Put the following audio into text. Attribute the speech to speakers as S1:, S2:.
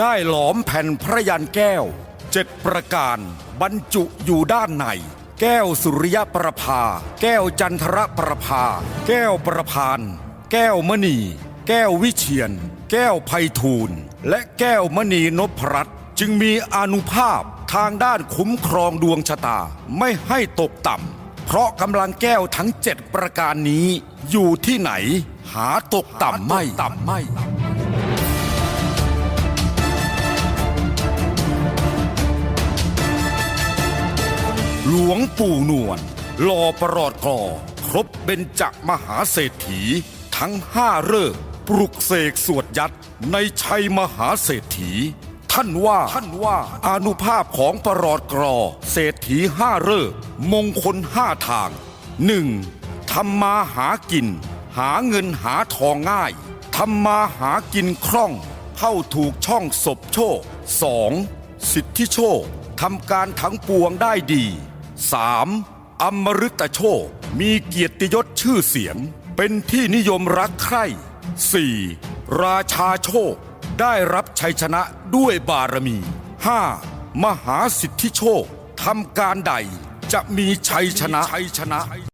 S1: ได้หลอมแผ่นพระยันแก้วเจ็ดประการ บรรจุอยู่ด้านใน แก้วสุริยประภา แก้วจันทรประภา แก้วประพาน แก้วมณี แก้ววิเชียน แก้วไพฑูรย์และแก้วมณีนพรัตน์จึงมีอนุภาพทางด้านคุ้มครองดวงชะตาไม่ให้ตกต่ำ เพราะกำลังแก้วทั้งเจ็ดประการนี้ อยู่ที่ไหน หาตกต่ำไม่ หลวงปู่นวลหล่อประหลอดกอครบเบญจมหาเศรษฐี ทั้งห้าเลิกษ์ปลุกเสกสวดยัดในชัยมหาเศรษฐี ท่านว่าท่านว่าอานุภาพของประหลอดกรอเศรษฐีห้าเลิกษ์มงคลห้าทางหนึ่งทำมาหากิน หาเงินหาทองง่ายทำมาหากินคล่อง เข้าถูกช่องศพโชค 2. สิทธิโชคทำการทั้งปวงได้ดี 3. อมฤตโชค มีเกียรติยศชื่อเสียง เป็นที่นิยมรักใคร่ 4. ราชาโชค ได้รับชัยชนะด้วยบารมี 5. มหาสิทธิโชคทำการใดจะมีชัยชนะชัยชนะ